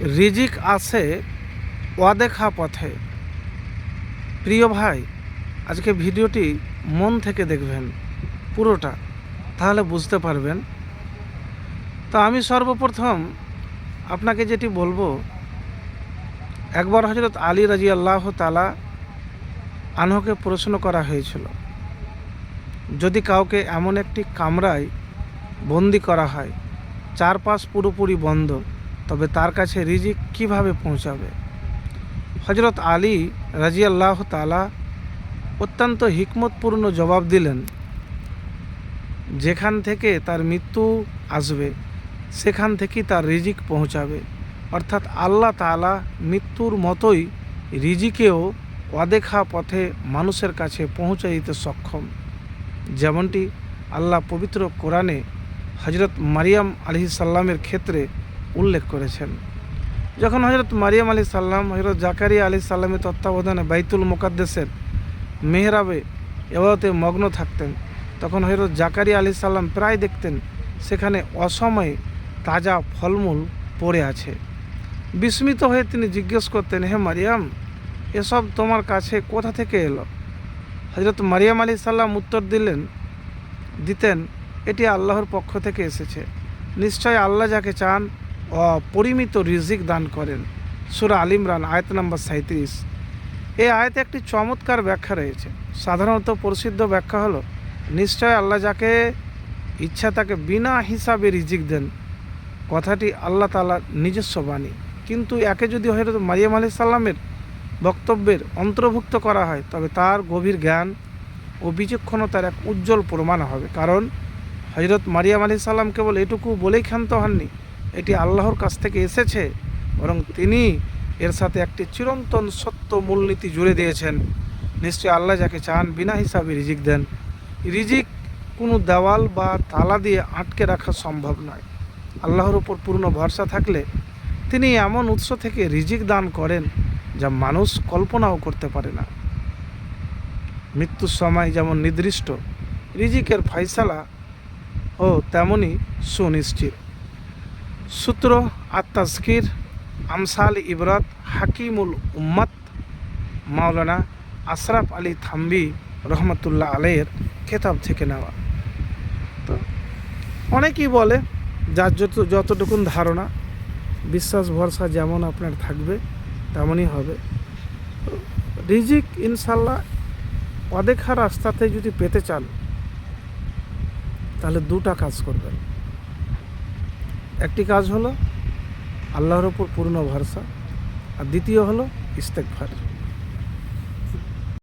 রিজিক আসে অদেখা পথে। প্রিয় ভাই, আজকে ভিডিওটি মন থেকে দেখবেন, পুরোটা। তাহলে বুঝতে পারবেন। তো আমি সর্বপ্রথম আপনাকে যেটি বলব, একবার হজরত আলী রাজি আল্লাহ তালা আনহকে প্রশ্ন করা হয়েছিল, যদি কাউকে এমন একটি কামরায় বন্দি করা হয়, চারপাশ পুরোপুরি বন্ধ তবে তার কাছে রিজিক কীভাবে পৌঁছাবে? হজরত আলী রাজিয়াল্লাহ তালা অত্যন্ত হিকমতপূর্ণ জবাব দিলেন, যেখান থেকে তার মৃত্যু আসবে, সেখান থেকেই তার রিজিক পৌঁছাবে। অর্থাৎ আল্লাহ তালা মৃত্যুর মতোই রিজিকেও অদেখা পথে মানুষের কাছে পৌঁছে দিতে সক্ষম। যেমনটি আল্লাহ পবিত্র কোরআনে হজরত মারিয়াম আলি সাল্লামের ক্ষেত্রে উল্লেখ করেছেন। যখন হজরত মারিয়াম আলী সাল্লাম হজরত জাকারিয়া আলী সাল্লামের তত্ত্বাবধানে বাইতুল মোকাদ্দেসের মেহরাবে এবাদতে মগ্ন থাকতেন, তখন হজরত জাকারিয়া আলী সাল্লাম প্রায় দেখতেন সেখানে অসময়ে তাজা ফলমূল পড়ে আছে। বিস্মিত হয়ে তিনি জিজ্ঞেস করতেন, হে মারিয়াম, এসব তোমার কাছে কোথা থেকে এলো? হজরত মারিয়াম আলী সাল্লাম উত্তর দিলেন, দিতেন, এটি আল্লাহর পক্ষ থেকে এসেছে। নিশ্চয় আল্লাহ যাকে চান অপরিমিত রিজিক দান করেন। সুরা আল ইমরান, আয়ত নম্বর সাঁত্রিশ এই আয়তে একটি চমৎকার ব্যাখ্যা রয়েছে। সাধারণত প্রসিদ্ধ ব্যাখ্যা হলো, নিশ্চয় আল্লাহ যাকে ইচ্ছা তাকে বিনা হিসাবে রিজিক দেন, কথাটি আল্লাহ তালার নিজস্ব বাণী। কিন্তু একে যদি হয়তো মারিয়াম আলি সাল্লামের বক্তব্যের অন্তর্ভুক্ত করা হয়, তবে তার গভীর জ্ঞান ও বিচক্ষণতার এক উজ্জ্বল প্রমাণ হবে। কারণ হজরত মারিয়াম আলি সাল্লাম কেবল এটুকু বলেই ক্ষান্ত হননি এটি আল্লাহর কাছ থেকে এসেছে, বরং তিনি এর সাথে একটি চিরন্তন সত্য মূলনীতি জুড়ে দিয়েছেন। নিশ্চয়ই আল্লাহ যাকে চান বিনা হিসাবে রিজিক দেন। রিজিক কোনো দেওয়াল বা তালা দিয়ে আটকে রাখা সম্ভব নয়। আল্লাহর উপর পূর্ণ ভরসা থাকলে তিনি এমন উৎস থেকে রিজিক দান করেন যা মানুষ কল্পনাও করতে পারে না। মৃত্যুর সময় যেমন নির্দিষ্ট, রিজিকের ফয়সালা ও তেমনই সুনিশ্চিত। সূত্র আত্মাজকির আমসাল ইবরত হাকিমুল উম্মত মাওলানা আশরাফ আলী থাম্বি রহমতুল্লাহ আলাইয়ের খেতাব থেকে নেওয়া। তো অনেকেই বলে, যার যত যতটুকুন ধারণা, বিশ্বাস, ভরসা যেমন আপনার থাকবে, তেমনই হবে। রিজিক ইনশাল্লাহ অদেখা রাস্তাতে যদি পেতে চান, তাহলে দুটা কাজ করবেন। একটি কাজ হলো আল্লাহর ওপর পূর্ণ ভরসা আর দ্বিতীয় হলো ইস্তেকফার